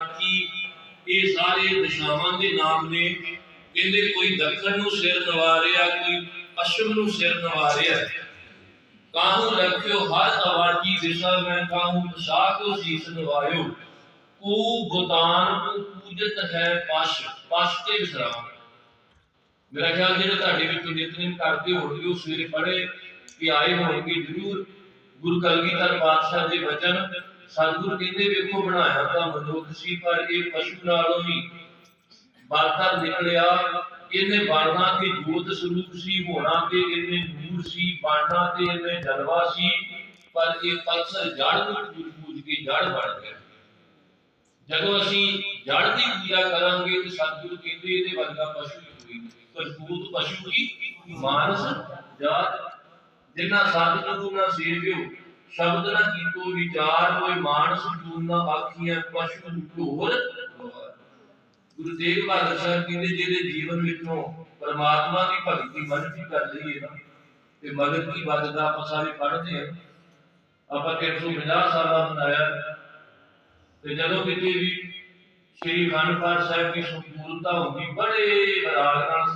ਕਿ ਇਹ ਸਾਰੇ ਦਿਸ਼ਾਵਾਂ ਦੇ ਨਾਮ ਨੇ। ਕਹਿੰਦੇ ਕੋਈ ਦੱਖਣ ਨੂੰ ਸਿਰ ਨਵਾ ਰਿਹਾ, ਕੋਈ ਪੱਛਮ ਨੂੰ ਸਿਰ ਨਵਾ ਰਿਹਾ। ਕਾਹੂ ਰੱਖਿਓ, ਹਰ ਅਵਾਜੀ ਦਿਸ਼ਾ ਮੈਂ ਕਾਹੂ ਪਛਾ ਸੀਸ ਨਵਾਇਓ। ਕੋ ਗੁਤਾਨ ਕੋ ਪੂਜਤ ਹੈ ਪਸ਼ ਪਸ਼ ਤੇ ਵਿਸਰਾਮ। ਮੇਰਾ ਖਿਆਲ ਜਿਹੜੇ ਤੁਹਾਡੇ ਵਿੱਚ ਨਿਤਨੇਮ ਕਰਦੇ ਹੋਣਗੇ ਉਹ ਸਵੇਰੇ ਪੜ੍ਹੇ ਕਿ ਆਏ ਹੋਣਗੇ ਜ਼ਰੂਰ। ਗੁਰੂ ਕਲਗੀਧਰ ਪਾਤਸ਼ਾਹ ਦੇ ਵਚਨ ਸਤਿਗੁਰ ਕਹਿੰਦੇ ਵੇਖੋ ਬਣਾਇਆ ਤਾਂ ਮਨੁੱਖ ਸੀ ਪਰ ਇਹ ਪਸ਼ੂ ਨਾਲੋਂ ਵੀ ਬਾਤਰ ਨਿਕਲਿਆ। ਇਹਨੇ ਬਾਣਾ ਤੇ ਜੋਤ ਸਰੂਪ ਸੀ, ਹੋਣਾ ਤੇ ਇਹਨੇ ਨੂਰ ਸੀ, ਬਾਣਾ ਤੇ ਇਹਨੇ ਜਲਵਾ ਸੀ, ਪਰ ਇਹ ਪੱਥਰ ਜੜ ਨੂੰ ਪੂਜ ਪੂਜ ਕੇ ਜੜ ਬਣ ਗਿਆ। ਜਦੋਂ ਅਸੀਂ ਜੜ ਦੀ ਪੂਜਾ ਕਰਾਂਗੇ ਤੇ ਸਤਿਗੁਰੂ ਕਹਿੰਦੇ ਇਹਦੇ ਵਰਗਾ ਪਸ਼ੂ ਹੀ ਕੋਈ ਕਰਤੂਤ ਪਸ਼ੂ ਕੀ? ਮਾਨਸ, ਜਾਤ। ਜਿਨ੍ਹਾਂ ਸਤਿਗੁਰੂ ਨਾ ਸੇਵਿਓ ਸ਼ਬਦ ਨਾ ਕੀਤੋ ਵਿਚਾਰ ਕੋਈ ਮਾਨਸ ਜੂਨ ਨਾ ਆਖੀਆਂ ਪਸ਼ੂ ਢੋਰ ਗੁਰੂ ਤੇਗ ਬਹਾਦਰ ਸਾਹਿਬ ਕਹਿੰਦੇ, ਜਿਹਦੇ ਜੀਵਨ ਵਿੱਚੋਂ ਪਰਮਾਤਮਾ ਦੀ ਭਗਤੀ ਮਨੁੱਖੀ ਕਰ ਲਈਏ ਨਾ, ਤੇ ਮਗਰ ਕੀ ਬਾਤ ਆਪਾਂ ਸਾਰੇ ਪੜ੍ਹਦੇ ਹਾਂ। ਆਪਾਂ 350 ਸਾਲਾਂ ਮਨਾਇਆ ਤੇ ਜਦੋਂ ਕਿਤੇ ਵੀ ਸ੍ਰੀ ਅਖੰਡ ਸਾਹਿਬ ਦੀ ਸੰਪੂਰਨਤਾ ਹੁੰਦੀ, ਬੜੇ ਵਿਰਾਗ ਨਾਲ